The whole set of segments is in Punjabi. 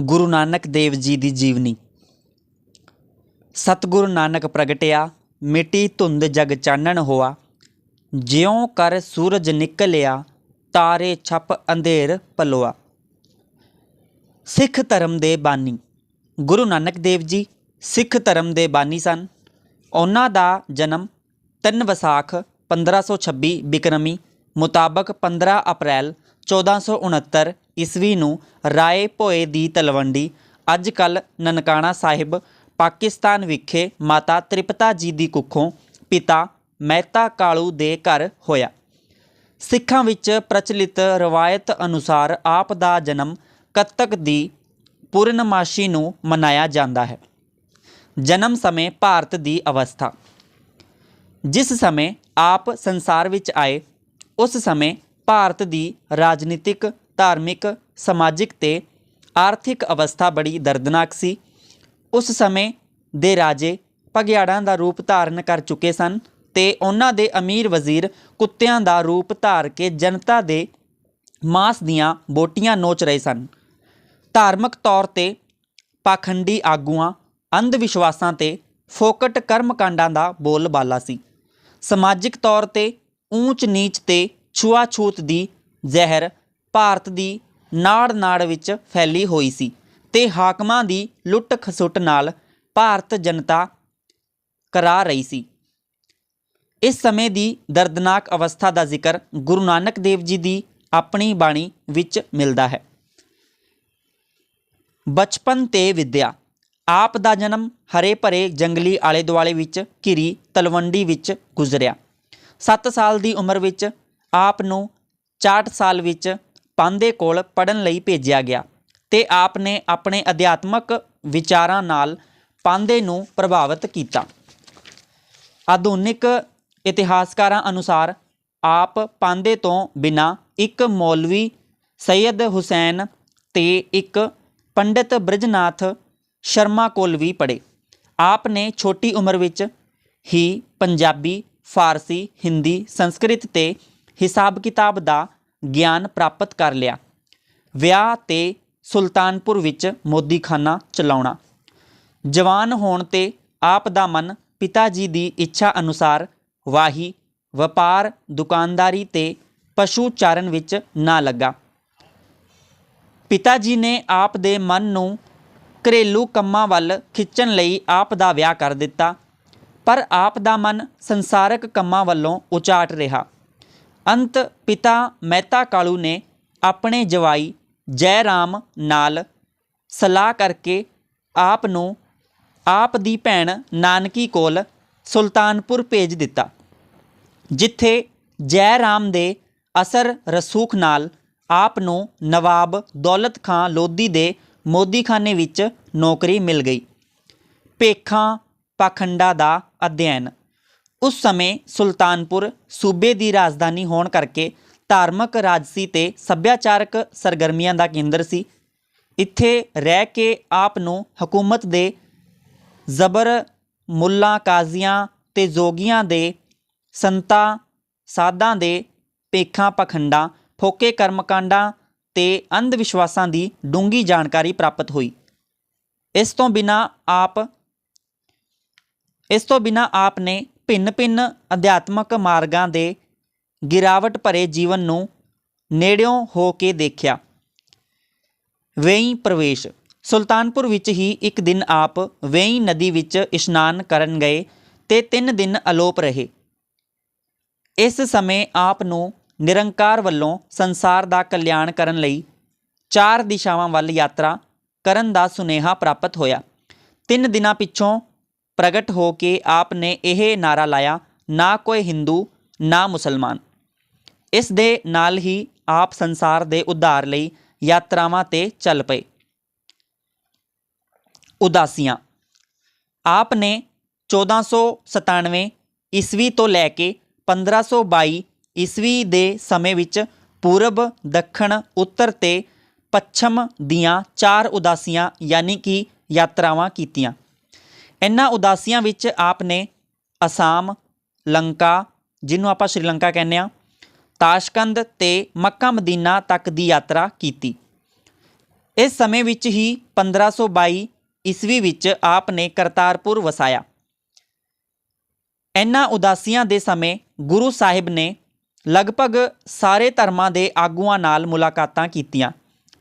ਗੁਰੂ ਨਾਨਕ ਦੇਵ ਜੀ ਦੀ ਜੀਵਨੀ। ਸਤਿਗੁਰੂ ਨਾਨਕ ਪ੍ਰਗਟਿਆ, ਮਿੱਟੀ ਧੁੰਦ ਜਗ ਚਾਨਣ ਹੋਆ, ਜਿਉਂ ਕਰ ਸੂਰਜ ਨਿਕਲਿਆ, ਤਾਰੇ ਛਪ ਅੰਧੇਰ ਪਲੋਆ। ਸਿੱਖ ਧਰਮ ਦੇ ਬਾਨੀ। ਗੁਰੂ ਨਾਨਕ ਦੇਵ ਜੀ ਸਿੱਖ ਧਰਮ ਦੇ ਬਾਨੀ ਸਨ। ਉਹਨਾਂ ਦਾ ਜਨਮ 3 ਵਿਸਾਖ 1526 ਬਿਕਰਮੀ ਮੁਤਾਬਕ 15 ਅਪ੍ਰੈਲ 1469 ਈਸਵੀ ਨੂੰ ਰਾਏ ਭੋਏ ਦੀ ਤਲਵੰਡੀ ਅੱਜ ਕੱਲ ਨਨਕਾਣਾ ਸਾਹਿਬ, ਪਾਕਿਸਤਾਨ ਵਿਖੇ ਮਾਤਾ ਤ੍ਰਿਪਤਾ ਜੀ ਦੀ ਕੁੱਖੋਂ ਪਿਤਾ ਮਹਿਤਾ ਕਾਲੂ ਦੇ ਘਰ ਹੋਇਆ। ਸਿੱਖਾਂ ਵਿੱਚ ਪ੍ਰਚਲਿਤ ਰਵਾਇਤ ਅਨੁਸਾਰ ਆਪ ਦਾ ਜਨਮ ਕੱਤਕ ਦੀ ਪੂਰਨਮਾਸ਼ੀ ਨੂੰ ਮਨਾਇਆ ਜਾਂਦਾ ਹੈ। ਜਨਮ ਸਮੇਂ ਭਾਰਤ ਦੀ ਅਵਸਥਾ। ਜਿਸ ਸਮੇਂ ਆਪ ਸੰਸਾਰ ਵਿੱਚ ਆਏ, ਉਸ ਸਮੇਂ ਭਾਰਤ ਦੀ ਰਾਜਨੀਤਿਕ ਧਾਰਮਿਕ, ਸਮਾਜਿਕ ਤੇ ਆਰਥਿਕ ਅਵਸਥਾ ਬੜੀ ਦਰਦਨਾਕ ਸੀ। ਉਸ ਸਮੇਂ ਦੇ ਰਾਜੇ ਭਗਿਆੜਾਂ ਦਾ ਰੂਪ ਧਾਰਨ ਕਰ ਚੁੱਕੇ ਸਨ ਤੇ ਉਹਨਾਂ ਦੇ ਅਮੀਰ ਵਜ਼ੀਰ ਕੁੱਤਿਆਂ ਦਾ ਰੂਪ ਧਾਰ ਕੇ ਜਨਤਾ ਦੇ ਮਾਸ ਦੀਆਂ ਬੋਟੀਆਂ ਨੋਚ ਰਹੇ ਸਨ। ਧਾਰਮਿਕ ਤੌਰ ਤੇ ਪਾਖੰਡੀ ਆਗੂਆਂ ਅੰਧ ਵਿਸ਼ਵਾਸਾਂ ਤੇ ਫੋਕਟ ਕਰਮਕਾਂਡਾਂ ਦਾ ਬੋਲਬਾਲਾ ਸੀ। ਸਮਾਜਿਕ ਤੌਰ ਤੇ ਊਚ ਨੀਚ ਤੇ ਛੂਆਛੂਤ ਦੀ ਜ਼ਹਿਰ ਭਾਰਤ ਦੀ ਨਾੜ-ਨਾੜ ਵਿੱਚ ਫੈਲੀ ਹੋਈ ਸੀ ਤੇ ਹਾਕਮਾਂ ਦੀ ਲੁੱਟ ਖਸੁੱਟ ਨਾਲ ਭਾਰਤ ਜਨਤਾ ਕਰਾ ਰਹੀ ਸੀ। ਇਸ ਸਮੇਂ ਦੀ ਦਰਦਨਾਕ ਅਵਸਥਾ ਦਾ ਜ਼ਿਕਰ ਗੁਰੂ ਨਾਨਕ ਦੇਵ ਜੀ ਦੀ ਆਪਣੀ ਬਾਣੀ ਵਿੱਚ ਮਿਲਦਾ ਹੈ। ਬਚਪਨ ਤੇ ਵਿਦਿਆ। ਆਪ ਦਾ ਜਨਮ ਹਰੇ ਭਰੇ ਜੰਗਲੀ ਆਲੇ ਦੁਆਲੇ ਵਿੱਚ ਘਿਰੀ ਤਲਵੰਡੀ ਵਿੱਚ ਗੁਜ਼ਰਿਆ। 7 ਸਾਲ ਦੀ ਉਮਰ ਵਿੱਚ ਆਪ ਨੂੰ 64 ਸਾਲ ਵਿੱਚ ਪਾਂਦੇ ਕੋਲ ਪੜਨ ਲਈ ਭੇਜਿਆ ਗਿਆ ਤੇ ਆਪ ਨੇ ਆਪਣੇ ਅਧਿਆਤਮਕ ਵਿਚਾਰਾਂ ਨਾਲ ਪਾਂਦੇ ਨੂੰ ਪ੍ਰਭਾਵਿਤ ਕੀਤਾ। ਆਧੁਨਿਕ ਇਤਿਹਾਸਕਾਰਾਂ ਅਨੁਸਾਰ ਆਪ ਪਾਂਦੇ ਤੋਂ ਬਿਨਾ ਇੱਕ ਮੌਲਵੀ ਸੈਯਦ ਹੁਸੈਨ ਤੇ ਇੱਕ ਪੰਡਿਤ ਬ੍ਰਿਜਨਾਥ ਸ਼ਰਮਾ ਕੋਲ ਵੀ ਪੜ੍ਹੇ। ਆਪ ਨੇ ਛੋਟੀ ਉਮਰ ਵਿੱਚ ਹੀ ਪੰਜਾਬੀ, ਫਾਰਸੀ, ਹਿੰਦੀ, ਸੰਸਕ੍ਰਿਤ ਤੇ ਹਿਸਾਬ ਕਿਤਾਬ ਦਾ ਗਿਆਨ ਪ੍ਰਾਪਤ ਕਰ ਲਿਆ। ਵਿਆਹ ਤੇ ਸੁਲਤਾਨਪੁਰ ਵਿੱਚ ਮੋਦੀਖਾਨਾ ਚਲਾਉਣਾ। ਜਵਾਨ ਹੋਣ ਤੇ ਆਪ ਦਾ ਮਨ ਪਿਤਾ ਜੀ ਦੀ ਇੱਛਾ ਅਨੁਸਾਰ ਵਾਹੀ, ਵਪਾਰ, ਦੁਕਾਨਦਾਰੀ ਤੇ ਪਸ਼ੂ ਚਾਰਨ ਵਿੱਚ ਨਾ ਲੱਗਾ। ਪਿਤਾ ਜੀ ਨੇ ਆਪ ਦੇ ਮਨ ਨੂੰ ਘਰੇਲੂ ਕੰਮਾਂ ਵੱਲ ਖਿੱਚਣ ਲਈ ਆਪ ਦਾ ਵਿਆਹ ਕਰ ਦਿੱਤਾ, ਪਰ ਆਪ ਦਾ ਮਨ ਸੰਸਾਰਕ ਕੰਮਾਂ ਵੱਲੋਂ ਉਚਾਟ ਰਿਹਾ। ਅੰਤ ਪਿਤਾ ਮਹਿਤਾ ਕਾਲੂ ਨੇ ਆਪਣੇ ਜਵਾਈ ਜੈ ਰਾਮ ਨਾਲ ਸਲਾਹ ਕਰਕੇ ਆਪ ਨੂੰ ਆਪ ਦੀ ਭੈਣ ਨਾਨਕੀ ਕੋਲ ਸੁਲਤਾਨਪੁਰ ਭੇਜ ਦਿੱਤਾ, ਜਿੱਥੇ ਜੈ ਰਾਮ ਦੇ ਅਸਰ ਰਸੂਖ ਨਾਲ ਆਪ ਨੂੰ ਨਵਾਬ ਦੌਲਤ ਖਾਂ ਲੋਧੀ ਦੇ ਮੋਦੀਖਾਨੇ ਵਿੱਚ ਨੌਕਰੀ ਮਿਲ ਗਈ। ਪੇਖਾਂ ਪਾਖੰਡਾ ਦਾ ਅਧਿਐਨ ਉਸ ਸਮੇਂ ਸੁਲਤਾਨਪੁਰ ਸੂਬੇ ਦੀ ਰਾਜਧਾਨੀ ਹੋਣ ਕਰਕੇ ਧਾਰਮਿਕ, ਰਾਜਸੀ ਤੇ ਸੱਭਿਆਚਾਰਕ ਸਰਗਰਮੀਆਂ ਦਾ ਕੇਂਦਰ ਸੀ। ਇੱਥੇ ਰਹਿ ਕੇ ਆਪ ਨੂੰ ਹਕੂਮਤ ਦੇ ਜ਼ਬਰ ਮੁੱਲਾ, ਕਾਜ਼ੀਆਂ ਤੇ ਜੋਗੀਆਂ ਦੇ ਸੰਤਾਂ, ਸਾਧਾਂ ਦੇ ਪੇਖਾਂ ਪਖੰਡਾਂ, ਫੋਕੇ ਕਰਮਕਾਂਡਾਂ ਤੇ ਅੰਧ ਵਿਸ਼ਵਾਸਾਂ ਦੀ ਡੂੰਗੀ ਜਾਣਕਾਰੀ ਪ੍ਰਾਪਤ ਹੋਈ। ਇਸ ਤੋਂ ਬਿਨਾ ਆਪ ਇਸ ਤੋਂ ਬਿਨਾ ਆਪ ਨੇ ਭਿੰਨ-ਭਿੰਨ ਅਧਿਆਤਮਕ ਮਾਰਗਾਂ ਦੇ ਗਿਰਾਵਟ ਭਰੇ ਜੀਵਨ ਨੂੰ ਨੇੜਿਓਂ ਹੋ ਕੇ ਦੇਖਿਆ। ਵੇਈ ਪ੍ਰਵੇਸ਼। ਸੁਲਤਾਨਪੁਰ ਵਿੱਚ ਹੀ ਇੱਕ ਦਿਨ ਆਪ ਵੇਈ ਨਦੀ ਵਿੱਚ ਇਸ਼ਨਾਨ ਕਰਨ ਗਏ ਤੇ 3 ਦਿਨ ਅਲੋਪ ਰਹੇ। ਇਸ ਸਮੇਂ ਆਪ ਨੂੰ ਨਿਰੰਕਾਰ ਵੱਲੋਂ ਸੰਸਾਰ ਦਾ ਕਲਿਆਣ ਕਰਨ ਲਈ ਚਾਰ ਦਿਸ਼ਾਵਾਂ ਵੱਲ ਯਾਤਰਾ ਕਰਨ ਦਾ ਸੁਨੇਹਾ ਪ੍ਰਾਪਤ ਹੋਇਆ। ਤਿੰਨ ਦਿਨਾਂ ਪਿੱਛੋਂ ਪ੍ਰਗਟ ਹੋ ਕੇ ਆਪ ਨੇ ਇਹ ਨਾਰਾ ਲਾਇਆ, ਨਾ ਕੋਈ ਹਿੰਦੂ, ਨਾ ਮੁਸਲਮਾਨ। ਇਸ ਦੇ ਨਾਲ ਹੀ ਆਪ ਸੰਸਾਰ ਦੇ ਉਧਾਰ ਲਈ ਯਾਤਰਾਵਾਂ ਤੇ ਚੱਲ ਪਏ। ਉਦਾਸੀਆਂ। ਆਪ ਨੇ 1497 ਈਸਵੀ ਤੋਂ ਲੈ ਕੇ 1522 ਈਸਵੀ ਦੇ ਸਮੇਂ ਵਿੱਚ ਪੂਰਬ, ਦੱਖਣ, ਉੱਤਰ ਤੇ ਪੱਛਮ ਦੀਆਂ ਚਾਰ ਉਦਾਸੀਆਂ ਯਾਨੀ ਕਿ ਯਾਤਰਾਵਾਂ ਕੀਤੀਆਂ। ਇਹਨਾਂ ਉਦਾਸੀਆਂ ਵਿੱਚ ਆਪ ਨੇ ਅਸਾਮ, ਲੰਕਾ, ਜਿਹਨੂੰ ਆਪਾਂ ਸ਼੍ਰੀਲੰਕਾ ਕਹਿੰਦੇ ਆ ਤਾਸ਼ਕੰਦ ਤੇ ਮੱਕਾ ਮਦੀਨਾ ਤੱਕ ਦੀ ਯਾਤਰਾ ਕੀਤੀ। ਇਸ ਸਮੇਂ ਵਿੱਚ ਹੀ 1522 ਈਸਵੀ ਵਿੱਚ ਆਪ ਨੇ ਕਰਤਾਰਪੁਰ ਵਸਾਇਆ। ਇਹਨਾਂ ਉਦਾਸੀਆਂ ਦੇ ਸਮੇਂ ਗੁਰੂ ਸਾਹਿਬ ਨੇ ਲਗਭਗ ਸਾਰੇ ਧਰਮਾਂ ਦੇ ਆਗੂਆਂ ਨਾਲ ਮੁਲਾਕਾਤਾਂ ਕੀਤੀਆਂ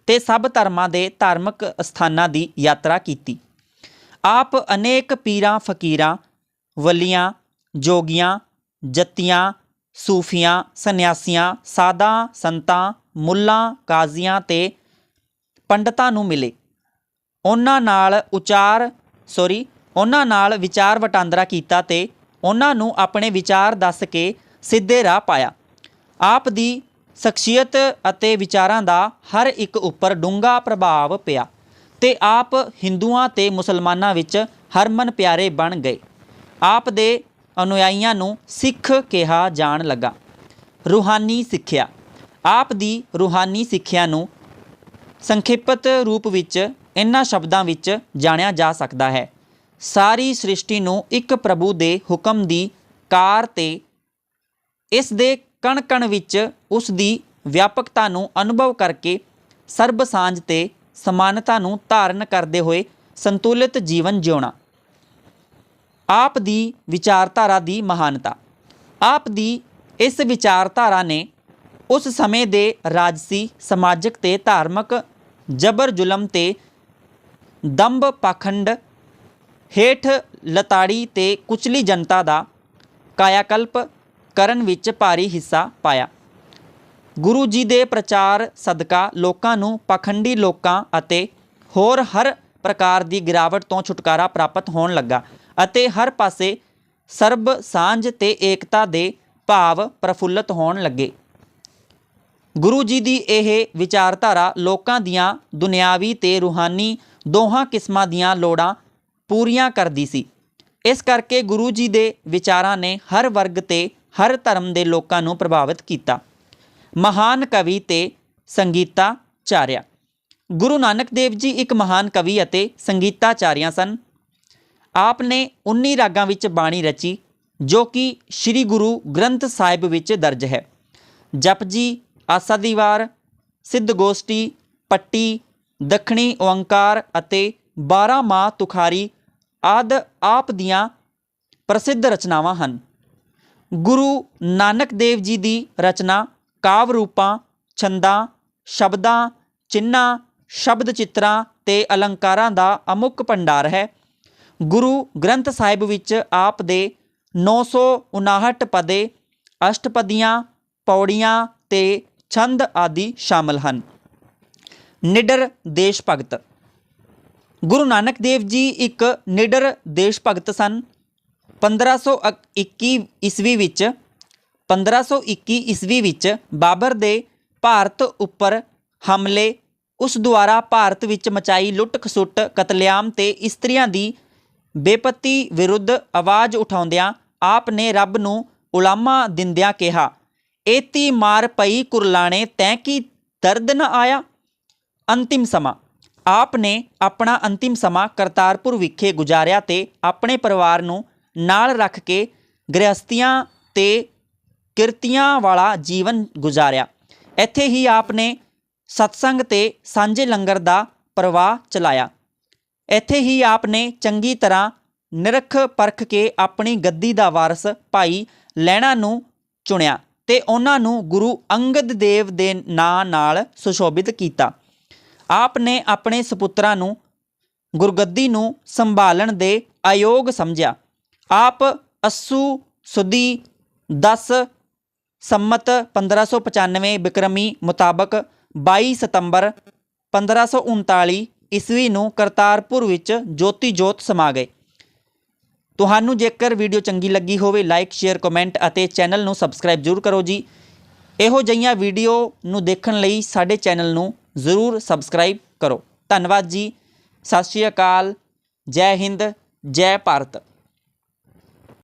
ਤੇ ਸਭ ਧਰਮਾਂ ਦੇ ਧਾਰਮਿਕ ਸਥਾਨਾਂ ਦੀ ਯਾਤਰਾ ਕੀਤੀ। ਆਪ ਅਨੇਕ ਪੀਰਾਂ ਫਕੀਰਾਂ, ਵਲੀਆਂ, ਜੋਗੀਆਂ, ਜੱਤੀਆਂ, ਸੂਫੀਆਂ, ਸੰਨਿਆਸੀਆਂ ਸਾਧਾਂ ਸੰਤਾਂ, ਮੁੱਲਾਂ, ਕਾਜ਼ੀਆਂ ਤੇ ਪੰਡਤਾਂ ਨੂੰ ਮਿਲੇ। ਉਹਨਾਂ ਨਾਲ ਉਚਾਰ ਸੌਰੀ ਉਹਨਾਂ ਨਾਲ ਵਿਚਾਰ ਵਟਾਂਦਰਾ ਕੀਤਾ ਤੇ ਉਹਨਾਂ ਨੂੰ ਆਪਣੇ ਵਿਚਾਰ ਦੱਸ ਕੇ ਸਿੱਧੇ ਰਾਹ ਪਾਇਆ। ਆਪ ਦੀ ਸ਼ਖਸੀਅਤ ਅਤੇ ਵਿਚਾਰਾਂ ਦਾ ਹਰ ਇੱਕ ਉੱਪਰ ਡੂੰਘਾ ਪ੍ਰਭਾਵ ਪਿਆ। ਤੇ ਆਪ ਹਿੰਦੂਆਂ ਤੇ ਮੁਸਲਮਾਨਾਂ ਵਿੱਚ ਹਰਮਨ ਪਿਆਰੇ ਬਣ ਗਏ। ਆਪ ਦੇ ਅਨੁਯਾਈਆਂ ਨੂੰ ਸਿੱਖ ਕਿਹਾ ਜਾਣ ਲੱਗਾ। ਰੂਹਾਨੀ ਸਿੱਖਿਆ। ਆਪ ਦੀ ਰੂਹਾਨੀ ਸਿੱਖਿਆ ਨੂੰ ਸੰਖੇਪਤ ਰੂਪ ਵਿੱਚ ਇਹਨਾਂ ਸ਼ਬਦਾਂ ਵਿੱਚ ਜਾਣਿਆ ਜਾ ਸਕਦਾ ਹੈ। ਸਾਰੀ ਸ੍ਰਿਸ਼ਟੀ ਨੂੰ ਇੱਕ ਪ੍ਰਭੂ ਦੇ ਹੁਕਮ ਦੀ ਕਾਰ ਤੇ ਇਸ ਦੇ ਕਣ ਕਣ ਵਿੱਚ ਉਸ ਦੀ ਵਿਆਪਕਤਾ ਨੂੰ ਅਨੁਭਵ ਕਰਕੇ ਸਰਬ ਸਾਂਝ ਤੇ ਸਮਾਨਤਾ ਨੂੰ ਧਾਰਨ ਕਰਦੇ ਹੋਏ ਸੰਤੁਲਿਤ ਜੀਵਨ ਜਿਉਣਾ। ਆਪ ਦੀ ਵਿਚਾਰਧਾਰਾ ਦੀ ਮਹਾਨਤਾ। ਆਪ ਦੀ ਇਸ ਵਿਚਾਰਧਾਰਾ ਨੇ ਉਸ ਸਮੇਂ ਦੇ ਰਾਜਸੀ, ਸਮਾਜਿਕ ਤੇ ਧਾਰਮਿਕ ਜਬਰ ਜ਼ੁਲਮ ਤੇ ਦੰਭ ਪਾਖੰਡ ਹੇਠ ਲਤਾੜੀ ਤੇ ਕੁਚਲੀ ਜਨਤਾ ਦਾ ਕਾਇਆਕਲਪ ਕਰਨ ਵਿੱਚ ਭਾਰੀ ਹਿੱਸਾ ਪਾਇਆ। ਗੁਰੂ ਜੀ ਦੇ ਪ੍ਰਚਾਰ ਸਦਕਾ ਲੋਕਾਂ ਨੂੰ ਪਖੰਡੀ ਲੋਕਾਂ ਅਤੇ ਹੋਰ ਹਰ ਪ੍ਰਕਾਰ ਦੀ ਗਿਰਾਵਟ ਤੋਂ ਛੁਟਕਾਰਾ ਪ੍ਰਾਪਤ ਹੋਣ ਲੱਗਾ ਅਤੇ ਹਰ ਪਾਸੇ ਸਰਬ ਸਾਂਝ ਤੇ ਏਕਤਾ ਦੇ ਭਾਵ ਪ੍ਰਫੁੱਲਤ ਹੋਣ ਲੱਗੇ। ਗੁਰੂ ਜੀ ਦੀ ਇਹ ਵਿਚਾਰਧਾਰਾ ਲੋਕਾਂ ਦੀਆਂ ਦੁਨਿਆਵੀ ਤੇ ਰੂਹਾਨੀ ਦੋਹਾਂ ਕਿਸਮਾਂ ਦੀਆਂ ਲੋੜਾਂ ਪੂਰੀਆਂ ਕਰਦੀ ਸੀ। ਇਸ ਕਰਕੇ ਗੁਰੂ ਜੀ ਦੇ ਵਿਚਾਰਾਂ ਨੇ ਹਰ ਵਰਗ ਤੇ ਹਰ ਧਰਮ ਦੇ ਲੋਕਾਂ ਨੂੰ ਪ੍ਰਭਾਵਿਤ ਕੀਤਾ। ਮਹਾਨ ਕਵੀ ਤੇ ਸੰਗੀਤਾਚਾਰਿਆ ਗੁਰੂ ਨਾਨਕ ਦੇਵ ਜੀ ਇੱਕ ਮਹਾਨ ਕਵੀ ਅਤੇ ਸੰਗੀਤਾਚਾਰਿਆ ਸਨ। ਆਪ ਨੇ 19 ਰਾਗਾਂ ਵਿੱਚ ਬਾਣੀ ਰਚੀ, ਜੋ ਕਿ ਸ੍ਰੀ ਗੁਰੂ ਗ੍ਰੰਥ ਸਾਹਿਬ ਵਿੱਚ ਦਰਜ ਹੈ। ਜਪਜੀ ਆਸਾ ਦੀ ਸਿੱਧ ਗੋਸ਼ਟੀ, ਪੱਟੀ, ਦੱਖਣੀ ਓੰਕਾਰ ਅਤੇ 12 ਮਾਂ ਤੁਖਾਰੀ ਆਦ ਆਪ ਦੀਆਂ ਪ੍ਰਸਿੱਧ ਰਚਨਾਵਾਂ ਹਨ। ਗੁਰੂ ਨਾਨਕ ਦੇਵ ਜੀ ਦੀ ਰਚਨਾ ਕਾਵਿ ਰੂਪਾਂ, ਛੰਦਾਂ, ਸ਼ਬਦਾਂ, ਚਿੰਨ੍ਹਾਂ, ਸ਼ਬਦ ਚਿੱਤਰਾਂ ਅਤੇ ਅਲੰਕਾਰਾਂ ਦਾ ਅਮੁੱਕ ਭੰਡਾਰ ਹੈ। ਗੁਰੂ ਗ੍ਰੰਥ ਸਾਹਿਬ ਵਿੱਚ ਆਪ ਦੇ 959 ਪਦੇ, ਅਸ਼ਟਪਦੀਆਂ, ਪੌੜੀਆਂ ਤੇ ਛੰਦ ਆਦਿ ਸ਼ਾਮਲ ਹਨ। ਨਿਡਰ ਦੇਸ਼ ਭਗਤ ਗੁਰੂ ਨਾਨਕ ਦੇਵ ਜੀ ਇੱਕ ਨਿਡਰ ਦੇਸ਼ ਭਗਤ ਸਨ 1521 ਈਸਵੀ ਵਿੱਚ 1521 ਈਸਵੀ ਵਿੱਚ ਬਾਬਰ ਦੇ ਭਾਰਤ ਉੱਪਰ ਹਮਲੇ, ਉਸ ਦੁਆਰਾ ਭਾਰਤ ਵਿੱਚ ਮਚਾਈ ਲੁੱਟ ਖਸੁੱਟ ਕਤਲੇਆਮ ਤੇ ਇਸਤਰੀਆਂ ਦੀ ਬੇਪਤੀ ਵਿਰੁੱਧ ਆਵਾਜ਼ ਉਠਾਉਂਦਿਆਂ ਆਪ ਨੇ ਰੱਬ ਨੂੰ ਉਲਾਮਾ ਦਿੰਦਿਆਂ ਕਿਹਾ ਏਤੀ ਮਾਰ ਪਈ ਕੁਰਲਾਣੇ, ਤੈਂ ਕੀ ਦਰਦ ਨ ਆਇਆ? ਅੰਤਿਮ ਸਮਾਂ। ਆਪ ਨੇ ਆਪਣਾ ਅੰਤਿਮ ਸਮਾਂ ਕਰਤਾਰਪੁਰ ਵਿਖੇ ਗੁਜ਼ਾਰਿਆ ਤੇ ਆਪਣੇ ਪਰਿਵਾਰ ਨੂੰ ਨਾਲ ਰੱਖ ਕੇ ਗ੍ਰਹਸਤੀਆਂ ਤੇ ਕਿਰਤੀਆਂ ਵਾਲਾ ਜੀਵਨ ਗੁਜ਼ਾਰਿਆ। ਇੱਥੇ ਹੀ ਆਪ ਨੇ ਸਤਸੰਗ ਤੇ ਸਾਂਝੇ ਲੰਗਰ ਦਾ ਪ੍ਰਵਾਹ ਚਲਾਇਆ। ਇੱਥੇ ਹੀ ਆਪ ਨੇ ਚੰਗੀ ਤਰ੍ਹਾਂ ਨਿਰਖ ਪਰਖ ਕੇ ਆਪਣੀ ਗੱਦੀ ਦਾ ਵਾਰਸ ਭਾਈ ਲੈਣਾ ਨੂੰ ਚੁਣਿਆ ਤੇ ਉਹਨਾਂ ਨੂੰ ਗੁਰੂ ਅੰਗਦ ਦੇਵ ਦੇ ਨਾਂ ਨਾਲ ਸੁਸ਼ੋਭਿਤ ਕੀਤਾ। ਆਪ ਨੇ ਆਪਣੇ ਸੁਪੁੱਤਰਾਂ ਨੂੰ ਗੁਰਗੱਦੀ ਨੂੰ ਸੰਭਾਲਣ ਦੇ ਆਯੋਗ ਸਮਝਿਆ। ਆਪ ਅਸੂ, ਸੁਦੀ 10 ਸੰਮਤ 1595 ਬਿਕਰਮੀ ਮੁਤਾਬਕ 22 ਸਤੰਬਰ 1539 ਈਸਵੀ ਨੂੰ ਕਰਤਾਰਪੁਰ ਵਿੱਚ ਜੋਤੀ ਜੋਤ ਸਮਾ ਗਏ। ਤੁਹਾਨੂੰ ਜੇਕਰ ਵੀਡੀਓ ਚੰਗੀ ਲੱਗੀ ਹੋਵੇ, ਲਾਈਕ, ਸ਼ੇਅਰ, ਕਮੈਂਟ ਅਤੇ ਚੈਨਲ ਨੂੰ ਸਬਸਕ੍ਰਾਈਬ ਜ਼ਰੂਰ ਕਰੋ ਜੀ। ਇਹੋ ਜਿਹੀਆਂ ਵੀਡੀਓ ਨੂੰ ਦੇਖਣ ਲਈ ਸਾਡੇ ਚੈਨਲ ਨੂੰ ਜ਼ਰੂਰ ਸਬਸਕ੍ਰਾਈਬ ਕਰੋ। ਧੰਨਵਾਦ ਜੀ। ਸਤਿ ਸ਼੍ਰੀ ਅਕਾਲ। ਜੈ ਹਿੰਦ। ਜੈ ਭਾਰਤ।